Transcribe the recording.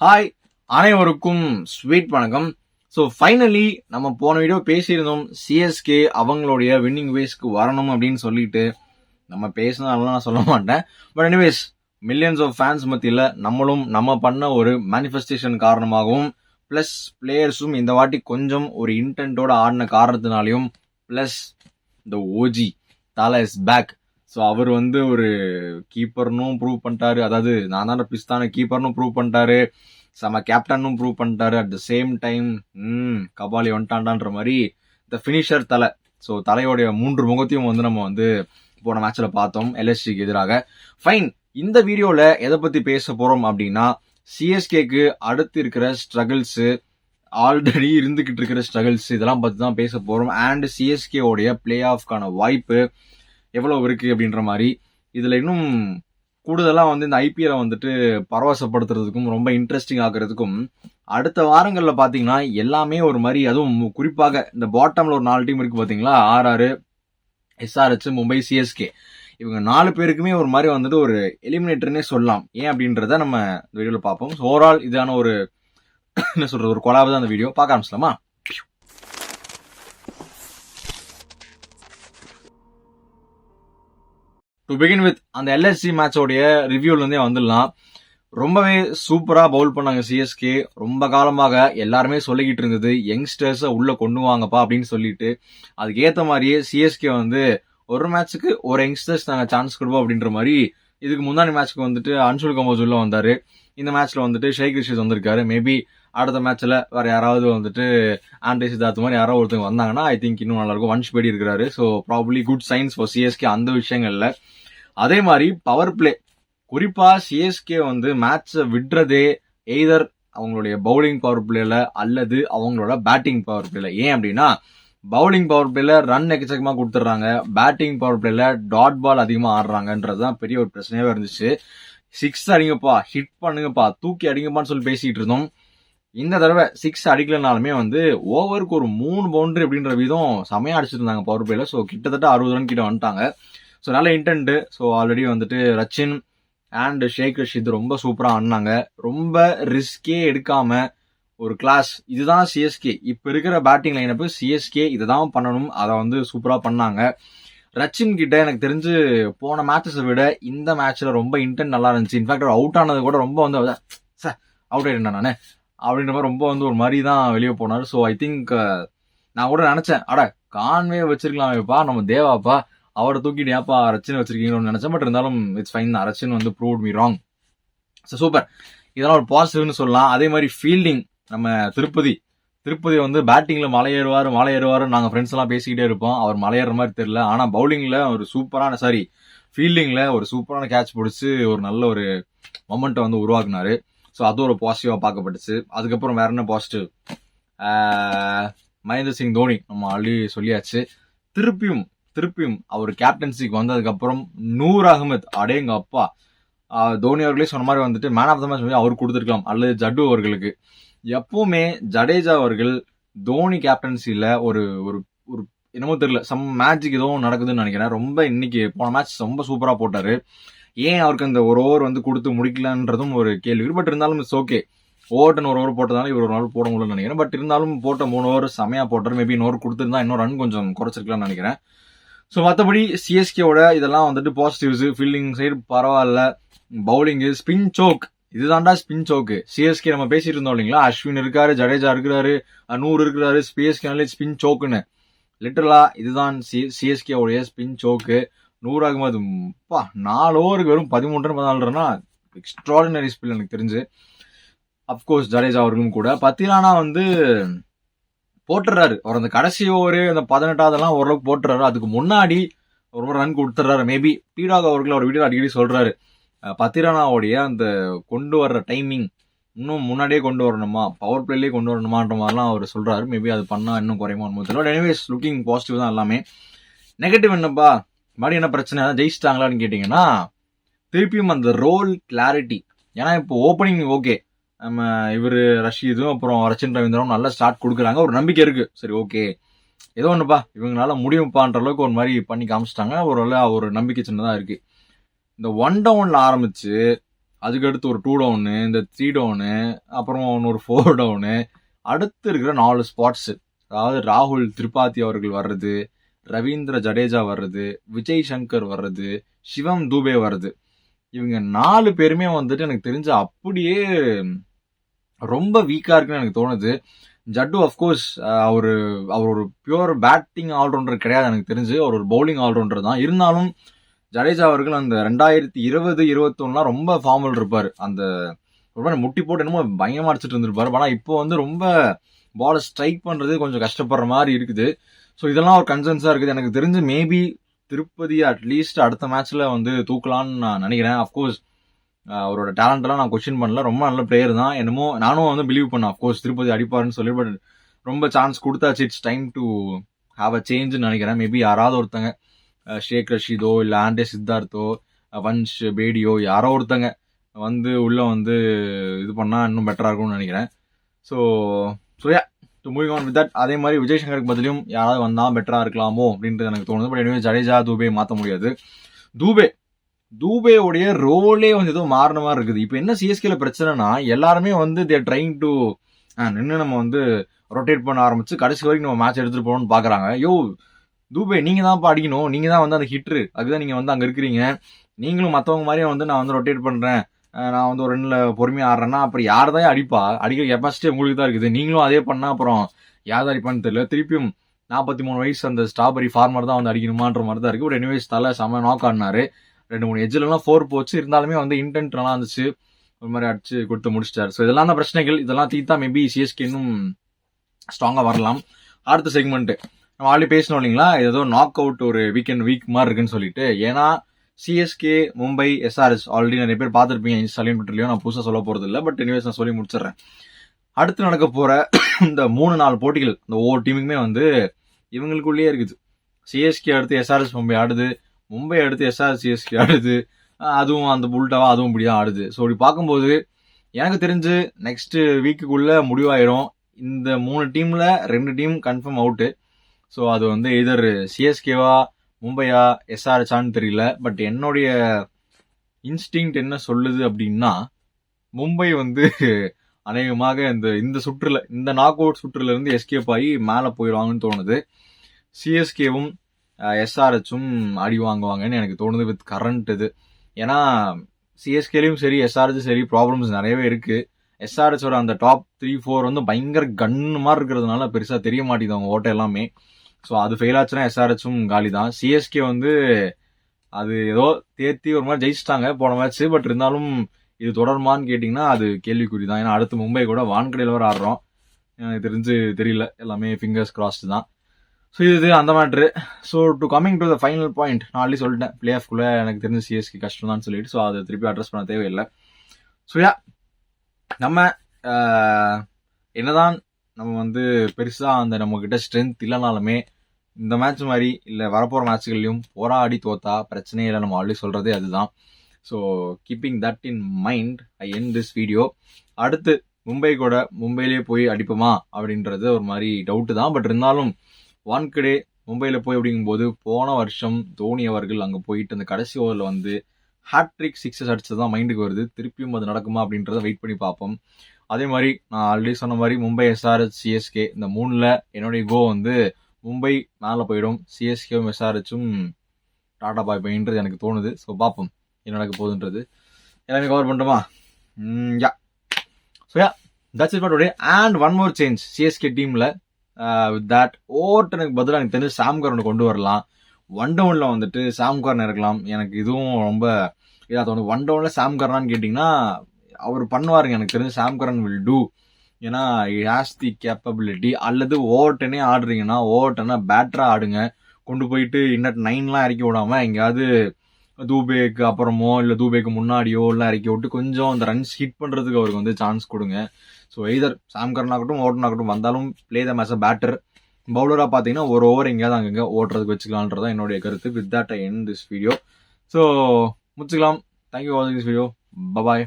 Hi அனைவருக்கும் sweet வணக்கம். So finally நம்ம போன வீடியோ பேசியிருந்தோம் சிஎஸ்கே அவங்களுடைய வின்னிங் வேஸ்க்கு வரணும் அப்படின்னு சொல்லிட்டு. நம்ம பேசினாலும் நான் சொல்ல மாட்டேன். But anyways millions of fans மத்தியில் நம்மளும் நம்ம பண்ண ஒரு மேனிஃபெஸ்டேஷன் காரணமாகவும் ப்ளஸ் பிளேயர்ஸும் இந்த வாட்டி கொஞ்சம் ஒரு இன்டென்ட்டோட ஆடின காரணத்தினாலையும் ப்ளஸ் இந்த OG Thala is back so அவர் வந்து ஒரு கீப்பர்னும் ப்ரூவ் பண்ணிட்டாரு. அதாவது நான் தான் பிஸ்தான கீப்பர்னும் ப்ரூவ் பண்ணிட்டாரு. செம கேப்டனும் ப்ரூவ் பண்ணிட்டாரு. At the same time hmm Kabali வந்துட்டான்டான்ற மாதிரி த ஃபினிஷர் தலை. ஸோ தலையோடைய மூன்று முகத்தையும் வந்து நம்ம வந்து போன மேட்ச்சில் பார்த்தோம். எல்எஸ்சிக்கு எதிராக. ஃபைன் இந்த வீடியோவில் எதை பற்றி பேச போகிறோம் அப்படின்னா சிஎஸ்கேக்கு அடுத்து இருக்கிற ஸ்ட்ரகிள்ஸு ஆல்ரெடி இருந்துக்கிட்டு இருக்கிற ஸ்ட்ரகிள்ஸ் இதெல்லாம் பற்றி தான் பேச போகிறோம் அண்ட் சிஎஸ்கேவோடைய பிளே ஆஃப்கான வாய்ப்பு எவ்வளோ இருக்குது அப்படின்ற மாதிரி. இதுல இன்னும் கூடுதலாக வந்து இந்த ஐபிஎலை வந்துட்டு பரவசப்படுத்துறதுக்கும் ரொம்ப இன்ட்ரெஸ்டிங் ஆக்குறதுக்கும் அடுத்த வாரங்களில் பார்த்தீங்கன்னா எல்லாமே ஒரு மாதிரி அதுவும் குறிப்பாக இந்த பாட்டமில் ஒரு நாலு டீம் இருக்குது பார்த்தீங்களா ஆர்ஆர் எஸ்ஆர்ஹெச் மும்பை சிஎஸ்கே இவங்க நாலு பேருக்குமே ஒரு மாதிரி வந்துட்டு ஒரு எலிமினேட்டர்னே சொல்லலாம். ஏன் அப்படின்றத நம்ம இந்த வீடியோவில் பார்ப்போம். ஓவரால் இதான ஒரு என்ன சொல்கிறது ஒரு கொலாவது தான் அந்த வீடியோ. பார்க்க ஆரம்பிச்சலாமா டு பிகின் வித் அந்த எல்எஸ்சி மேட்சோடைய ரிவ்யூலேருந்தே வந்துடலாம். ரொம்பவே சூப்பராக பவுல் பண்ணாங்க சிஎஸ்கே ரொம்ப காலமாக எல்லாருமே சொல்லிக்கிட்டு இருந்தது யங்ஸ்டர்ஸை உள்ளே கொண்டு வாங்கப்பா அப்படின்னு சொல்லிட்டு. அதுக்கேற்ற மாதிரியே சிஎஸ்கே வந்து ஒரு மேட்ச்சுக்கு ஒரு யங்ஸ்டர்ஸ் நாங்கள் சான்ஸ் கொடுப்போம் அப்படின்ற மாதிரி இதுக்கு முன்னாடி மேட்ச்க்கு வந்துட்டு அன்சுல் கம்போஸ் உள்ள வந்தார். இந்த மேட்ச்சில் வந்துட்டு ஷேக் ரிஷித் வந்திருக்காரு. மேபி அடுத்த மேட்ச்சில் வேறு யாராவது வந்துட்டு ஆண்ட்ரி சித்தார்த்து மாதிரி யாராவது ஒருத்தவங்க வந்தாங்கன்னா ஐ திங்க் இன்னும் நல்லாயிருக்கும். வன்ஷ் பேடி இருக்கிறாரு. So probably good signs for CSK அந்த விஷயங்களில். அதே மாதிரி பவர் பிளே குறிப்பாக சிஎஸ்கே வந்து மேட்ச்சை விடுறதே எய்தர் அவங்களுடைய பவுலிங் பவர் பிளேல அல்லது அவங்களோட பேட்டிங் பவர் பிளேல ஏன் அப்படின்னா பவுலிங் பவர் பிளேல ரன் எக்கச்சக்கமாக கொடுத்துட்றாங்க. பேட்டிங் பவர் பிளேல டாட் பால் அதிகமாக ஆடுறாங்கன்றது தான் பெரிய ஒரு பிரச்சனையாக இருந்துச்சு. சிக்ஸ் அடிங்கப்பா ஹிட் பண்ணுங்கப்பா தூக்கி அடிங்கப்பான்னு சொல்லி பேசிகிட்டு இருந்தோம். இந்த தடவை சிக்ஸ் அடிக்கலனாலுமே வந்து ஓவருக்கு ஒரு மூணு பவுண்டரி அப்படின்ற விதம் செமையா அடிச்சிருந்தாங்க பவர் பிளேல ஸோ கிட்டத்தட்ட அறுபது ரன் கிட்ட வந்துட்டாங்க. ஸோ நல்ல இன்டென்ட் ஸோ ஆல்ரெடி வந்துட்டு ரச்சின் அண்ட் ஷேக் ரஷீத் ரொம்ப சூப்பராக ஆடினாங்க. ரொம்ப ரிஸ்கே எடுக்காம ஒரு கிளாஸ் இதுதான் சிஎஸ்கே இப்போ இருக்கிற பேட்டிங் லைனப்பு சிஎஸ்கே இதுதான் பண்ணணும். அதை வந்து சூப்பராக பண்ணாங்க. ரச்சின் கிட்ட எனக்கு தெரிஞ்சு போன மேட்சஸை விட இந்த மேட்ச்ல ரொம்ப இன்டென்ட் நல்லா இருந்துச்சு. இன்ஃபேக்ட் அவுட் ஆனது கூட ரொம்ப வந்து சார் அவுட் ஆயிட்டேன் நான். அப்படின்ற மாதிரி ரொம்ப வந்து ஒரு மாதிரி தான் வெளியே போனார். ஸோ ஐ திங்க் uh, நான் கூட நினச்சேன் அட கான்வே வச்சிருக்கலாமேப்பா நம்ம தேவாப்பா அவரை தூக்கிட்டு ஏப்பா ரச்சின் வச்சிருக்கீங்களோன்னு நினச்சேன். பட் இருந்தாலும் இட்ஸ் ஃபைன் தான். ரச்சின் வந்து prove me wrong so super இதெல்லாம் ஒரு பாசிட்டிவ்னு சொல்லலாம். அதே மாதிரி ஃபீல்டிங் நம்ம திருப்பதி. திருப்பதி வந்து பேட்டிங்கில் மலை ஏறுவார் மலை ஏறுவார் ஃப்ரெண்ட்ஸ் எல்லாம் பேசிக்கிட்டே இருப்போம். அவர் மலை ஏறுற மாதிரி தெரியல. ஆனால் பவுலிங்கில் ஒரு சூப்பரான சாரி ஃபீல்டிங்கில் ஒரு சூப்பரான கேட்ச் பிடிச்சி ஒரு நல்ல ஒரு மொமெண்ட்டை வந்து உருவாக்குனாரு. ஸோ அது ஒரு பாசிட்டிவாக பார்க்கப்பட்டுச்சு. அதுக்கப்புறம் வேற என்ன பாசிட்டிவ் மகேந்திர சிங் தோனி நம்ம ஆல்ரெடி சொல்லியாச்சு. திருப்பியும் திருப்பியும் அவர் கேப்டன்சிக்கு வந்ததுக்கப்புறம் நூர் நூர் அகமது அடேங்க அப்பா. தோனி அவர்களே சொன்ன மாதிரி வந்துட்டு மேன் ஆஃப் த மேட்ச் அவர் கொடுத்துருக்கலாம். அல்லது ஜட்டு அவர்களுக்கு. எப்பவுமே ஜடேஜா அவர்கள் தோனி கேப்டன்சியில் ஒரு ஒரு ஒரு என்னமோ தெரியல. சம் மேட்சுக்கு ஏதோ நடக்குதுன்னு நினைக்கிறேன். ரொம்ப இன்னைக்கு போன மேட்ச் ரொம்ப சூப்பராக போட்டார். ஏன் அவருக்கு அந்த ஒரு ஓவர் வந்து கொடுத்து முடிக்கலன்றதும் ஒரு கேள்வி. பட் இருந்தாலும் இட்ஸ் ஓகே ஓவர்டன் ஒரு ஓவர் போட்டதால இவர் ஒரு நாள் போட முடியலன்னு நினைக்கிறேன். பட் இருந்தாலும் போட்ட மூணு ஓவர் செமையா போட்டார். மேபி இன்னொரு கொடுத்துருந்தா இன்னொரு ரன் கொஞ்சம் குறைச்சிருக்கலாம்னு நினைக்கிறேன். ஸோ மற்றபடி சிஎஸ்கேவோட இதெல்லாம் வந்துட்டு பாசிட்டிவ்ஸ் ஃபீல்டிங் சைடு பரவாயில்ல. பவுலிங்கு ஸ்பின் சோக் இதுதான்டா ஸ்பின் சோக்கு சிஎஸ்கே நம்ம பேசிட்டு இருந்தோம் இல்லைங்களா? அஸ்வின் இருக்காரு ஜடேஜா இருக்கிறாரு நூறு இருக்கிறாரு சிஎஸ்கே ஸ்பின் சோக்குன்னு லிட்டரலா இதுதான் சி சிஎஸ்கே உடைய ஸ்பின் சோக்கு நூறு அகமது பா நாலு ஓவருக்கு வெறும் பதிமூன்று ரன் பதினாலு ரன்னா எக்ஸ்ட்ராடினரி ஸ்பில் எனக்கு தெரிஞ்சு. அப்கோர்ஸ் ஜடேஜா அவர்களும் கூட. பத்திரானா வந்து போட்டுறாரு. அவர் அந்த கடைசி ஓவர் அந்த பதினெட்டாவதெல்லாம் ஓரளவுக்கு போட்டுறாரு. அதுக்கு முன்னாடி ஒரு ரன் கொடுத்துட்றாரு. மேபி பீடாக் அவர்கள் அவர் வீடியோ அடிக்கடி சொல்கிறாரு பத்திரானாவுடைய அந்த கொண்டு வர்ற டைமிங் இன்னும் முன்னாடியே கொண்டு வரணுமா? பவர் பிளேலேயே கொண்டு வரணுமான்ற மாதிரிலாம் அவர் சொல்கிறாரு மேபி அது பண்ணா இன்னும் குறையுமா தெரியல. எனிவேஸ் லுக்கிங் பாசிட்டிவ் தான் எல்லாமே. நெகட்டிவ் என்னப்பா? மறுபடியும் என்ன பிரச்சனை? ஜெயிச்சிட்டாங்களான்னு கேட்டிங்கன்னா திருப்பியும் அந்த ரோல் கிளாரிட்டி ஏன்னா இப்போ ஓப்பனிங் ஓகே நம்ம இவர் ரஷீதும் அப்புறம் ரச்சின் ரவீந்திரனும் நல்லா ஸ்டார்ட் கொடுக்குறாங்க. ஒரு நம்பிக்கை இருக்குது சரி ஓகே ஏதோ ஒன்றுப்பா இவங்களால முடியும்ப்பான்ற அளவுக்கு ஒரு மாதிரி பண்ணி காமிச்சிட்டாங்க. ஒரு ஒரு நம்பிக்கை சின்னதாக இருக்குது இந்த ஒன் டவுனில் ஆரம்பித்து அதுக்கடுத்து ஒரு டூ டவுனு இந்த த்ரீ டவுனு அப்புறம் ஒரு ஃபோர் டவுனு அடுத்து இருக்கிற நாலு ஸ்பாட்ஸு அதாவது ராகுல் திரிபாதி அவர்கள் வர்றது ரவீந்திர ஜடேஜா வர்றது விஜய் சங்கர் வர்றது சிவம் தூபே வர்றது. இவங்க நாலு பேருமே வந்துட்டு எனக்கு தெரிஞ்ச அப்படியே ரொம்ப வீக்காக இருக்குன்னு எனக்கு தோணுது. ஜட்டு அஃப்கோர்ஸ் அவர் அவர் ஒரு பியூர் பேட்டிங் ஆல்ரவுண்டர் கிடையாது எனக்கு தெரிஞ்சு. அவர் ஒரு பவுலிங் ஆல்ரவுண்டர் தான். இருந்தாலும் ஜடேஜா அவர்கள் அந்த ரெண்டாயிரத்தி இருபது இருபத்தொன்னுலாம் ரொம்ப ஃபார்மல் இருப்பார். அந்த ஒரு மாதிரி முட்டி போட்டு என்னமோ பயங்கரமாக அடிச்சிட்டு இருந்திருப்பார். ஆனால் இப்போ வந்து ரொம்ப பாலை ஸ்ட்ரைக் பண்ணுறது கொஞ்சம் கஷ்டப்படுற மாதிரி இருக்குது. ஸோ இதெல்லாம் ஒரு கன்சர்ன்ஸாக இருக்குது. எனக்கு தெரிஞ்சு மேபி திருப்பதி அட்லீஸ்ட் அடுத்த மேட்ச்சில் வந்து தூக்கலாம்னு நான் நினைக்கிறேன். அஃப்கோர்ஸ் அவரோட டேலண்ட்டெல்லாம் நான் கொஸ்டின் பண்ணல. ரொம்ப நல்ல பிளேயர் தான். என்னமோ நானும் வந்து பிலீவ் பண்ணேன். அஃப்கோர்ஸ் திருப்பதி அடிப்பாருன்னு சொல்லி பட் ரொம்ப சான்ஸ் கொடுத்தாச்சு. It's time to have a சேஞ்சுன்னு நினைக்கிறேன். மேபி யாராவது ஒருத்தங்க ஷேக் ரஷீதோ இல்லை ஆண்டே சித்தார்த்தோ வன்ஷ் பேடியோ யாரோ ஒருத்தங்க வந்து உள்ளே வந்து இது பண்ணால் இன்னும் பெட்டராக இருக்கும்னு நினைக்கிறேன். So so ya so moving on with that அதே மாதிரி விஜய் சங்கருக்கு பதிலும் யாராவது வந்தால் பெட்டராக இருக்கலாமோ அப்படின்றது எனக்கு தோணுது. பட் எனவே ஜடேஜா தூபே மாற்ற முடியாது. தூபே தூபேவுடைய ரோலே வந்து ஏதோ மாறின மாதிரி இருக்குது. இப்போ என்ன சிஎஸ்கேல பிரச்சனைனா எல்லாருமே வந்து தேர் ட்ரைங் டு நின்று நம்ம வந்து ரொட்டேட் பண்ண ஆரம்பிச்சு கடைசி வரைக்கும் நம்ம மேட்ச் எடுத்துட்டு போகணும்னு பார்க்குறாங்க யோ தூபே நீங்கள் தான் அடிக்கணும். நீங்கள் தான் வந்து அந்த ஹிட்ரு அதுதான் நீங்கள் வந்து அங்கே இருக்கிறீங்க. நீங்களும் மற்றவங்க மாதிரியே வந்து நான் வந்து ரொட்டேட் பண்ணுறேன் நான் வந்து ஒரு ரெண்டில் பொறுமையா ஆடுறேன்னா அப்புறம் யார் தான் அடிப்பா? அடிக்கிற கெப்பாசிட்டி உங்களுக்கு தான் இருக்குது. நீங்களும் அதே பண்ணால் அப்புறம் யார் தான் அடிப்பான்னு தெரியல. திருப்பியும் நாற்பத்தி மூணு வயசு அந்த ஸ்ட்ராபெரி ஃபார்மர் தான் வந்து அடிக்கணுமான்ற மாதிரி தான் இருக்குது ஒரு ரெண்டு வயசு தலை செம நாக் ஆடினாரு. ரெண்டு மூணு எஜ்ஜிலலாம் ஃபோர் போச்சு. இருந்தாலுமே வந்து இன்டென்ட் நல்லா இருந்துச்சு. ஒரு மாதிரி அடிச்சு கொடுத்து முடிச்சிட்டாரு. ஸோ இதெல்லாம் தான் பிரச்சனைகள். இதெல்லாம் தீத்தா மேபி சிஎஸ்கே இன்னும் ஸ்ட்ராங்காக வரலாம். அடுத்த செக்மெண்ட்டு நம்ம ஆல்ரெடி பேசணும் இல்லைங்களா? ஏதோ நாக் அவுட் ஒரு வீக்கெண்ட் வீக் மாதிரி இருக்குன்னு சொல்லிட்டு. ஏன்னா சிஎஸ்கே மும்பை எஸ்ஆர்எஸ் ஆல்ரெடி நிறைய பேர் பார்த்துருப்பீங்க இன்ஸ்டாலையும் ட்விட்டர்லையும் நான் புதுசாக சொல்ல போகிறது இல்லை பட் எனிவேஸ் நான் சொல்லி முடிச்சிடுறேன். அடுத்து நடக்க போகிற இந்த மூணு நாலு போட்டிகள் இந்த ஒவ்வொரு டீமுக்குமே வந்து இவங்களுக்குள்ளேயே இருக்குது. சிஎஸ்கே அடுத்து எஸ்ஆர்எஸ் மும்பை ஆடுது. மும்பை அடுத்து எஸ்ஆர் சிஎஸ்கே ஆடுது. அதுவும் அந்த புல்டாவாக அதுவும் இப்படிதான் ஆடுது. ஸோ இப்படி பார்க்கும்போது எனக்கு தெரிஞ்சு நெக்ஸ்ட்டு வீக்குக்குள்ளே முடிவாயிரும். இந்த மூணு டீமில் ரெண்டு டீம் கன்ஃபார்ம் அவுட்டு ஸோ அது வந்து எதர் சிஎஸ்கேவா மும்பையா எஸ்ஆர்எச்சான்னு தெரியல பட் என்னுடைய இன்ஸ்டிங் என்ன சொல்லுது அப்படின்னா மும்பை வந்து அநேகமாக இந்த இந்த சுற்றுல இந்த நாக் அவுட் சுற்றுலேருந்து எஸ்கேப் ஆகி மேலே போயிடுவாங்கன்னு தோணுது. சிஎஸ்கேவும் எஸ்ஆர்ஹெச்சும் அடி வாங்குவாங்கன்னு எனக்கு தோணுது வித் கரண்ட் இது. ஏன்னா சிஎஸ்கேலையும் சரி எஸ்ஆர்ஹெச்சும் சரி ப்ராப்ளம்ஸ் நிறையவே இருக்குது எஸ்ஆர்ஹெச்சோட அந்த டாப் த்ரீ ஃபோர் வந்து பயங்கர கன்னு மாதிரி இருக்கிறதுனால பெருசாக தெரிய மாட்டேங்குது அவங்க ஓட்ட எல்லாமே. ஸோ அது ஃபெயில் ஆச்சுன்னா எஸ்ஆர்ஹெச்சும் காலி தான் சிஎஸ்கே வந்து அது ஏதோ தேர்த்தி ஒரு மாதிரி ஜெயிச்சிட்டாங்க போன மேட்ச் பட் இருந்தாலும் இது தொடருமான்னு கேட்டிங்கன்னா அது கேள்விக்குறி தான் ஏன்னா அடுத்து மும்பை கூட வான்கடையில் வர ஆடுறோம். எனக்கு தெரிஞ்சு தெரியல. எல்லாமே ஃபிங்கர்ஸ் கிராஸ்டு தான். ஸோ இது அந்த matter so to coming to the final point நான் ஆல்ரெடி சொல்லிட்டேன். பிளே ஆஃப்குள்ளே எனக்கு தெரிஞ்சு சிஎஸ்கே கஷ்டம் தான் சொல்லிட்டு ஸோ அதை திருப்பி அட்ரஸ் பண்ண தேவையில்லை. ஸோ யா நம்ம என்னதான் நம்ம வந்து பெருசாக அந்த நம்மக்கிட்ட ஸ்ட்ரென்த் இல்லைனாலுமே இந்த மேட்ச் மாதிரி இல்லை வரப்போகிற மேட்ச்கள்லயும் போராடி தோத்தா பிரச்சனையே இல்லை நம்ம ஆல்ரெடி சொல்கிறதே அதுதான். So keeping that in mind I end this video அடுத்து மும்பை கூட மும்பையிலே போய் அடிப்போமா அப்படின்றது ஒரு மாதிரி டவுட்டு தான். பட் இருந்தாலும் வான்கடே மும்பையில் போய் அப்படிங்கும்போது போன வருஷம் தோனி அவர்கள் அங்கே போயிட்டு அந்த கடைசி ஓவரில் வந்து ஹாட்ரிக் சிக்ஸஸ் அடிச்சது தான் மைண்டுக்கு வருது. திருப்பியும் அது நடக்குமா அப்படின்றத வெயிட் பண்ணி பார்ப்போம். அதே மாதிரி நான் ஆல்ரெடி சொன்ன மாதிரி மும்பை எஸ்ஆர்எஸ் சிஎஸ்கே இந்த மூணில் என்னுடைய கோ வந்து மும்பை மேலே போயிடும். சிஎஸ்கேவும் எஸ்ஆர்ஹெச்சும் டாடா பாய் பைன்றது எனக்கு தோணுது. ஸோ பார்ப்போம் என்ன நடக்க போகுதுன்றது. எல்லாமே cover பண்ணிட்டோமா ya. So ya. That's it but and one more change CSK டீமில் வித் தட் ஓட்டனுக்கு பதிலாக எனக்கு தெரிஞ்சு சாம்கரனை கொண்டு வரலாம். ஒன் டவுனில் வந்துட்டு சாம்கரன் இருக்கலாம் எனக்கு இதுவும் ரொம்ப இதாக தோணுது. ஒன் டவுனில் சாம்காரனான்னு கேட்டிங்கன்னா அவர் பண்ணுவாருங்க. எனக்கு தெரிஞ்சு சாம்கரன் வில் டூ ஏன்னா ஹேஸ் தி கேப்பபிலிட்டி அல்லது ஓவர்டனே ஆடுறீங்கன்னா ஓவர்டனா பேட்டராக ஆடுங்க. கொண்டு போயிட்டு இன்னட் நைன்லாம் இறக்கி விடாமல் எங்கேயாவது தூபேக்கு அப்புறமோ இல்லை தூபேக்கு முன்னாடியோ எல்லாம் இறக்கி விட்டு கொஞ்சம் அந்த ரன்ஸ் ஹிட் பண்ணுறதுக்கு அவருக்கு வந்து சான்ஸ் கொடுங்க. ஸோ எய்தர் சாம்கரன் ஆகட்டும் ஆகட்டும் வந்தாலும் play the mace a batter பவுலராக பார்த்தீங்கன்னா ஒரு ஓவர் எங்கேயாவது அங்கங்கே ஓட்டுறதுக்கு வச்சுக்கலான்றதான் என்னுடைய கருத்து. With that I end this video so முடிச்சுக்கலாம். தேங்க்யூ வாட்சிங் திஸ் வீடியோ பபாய்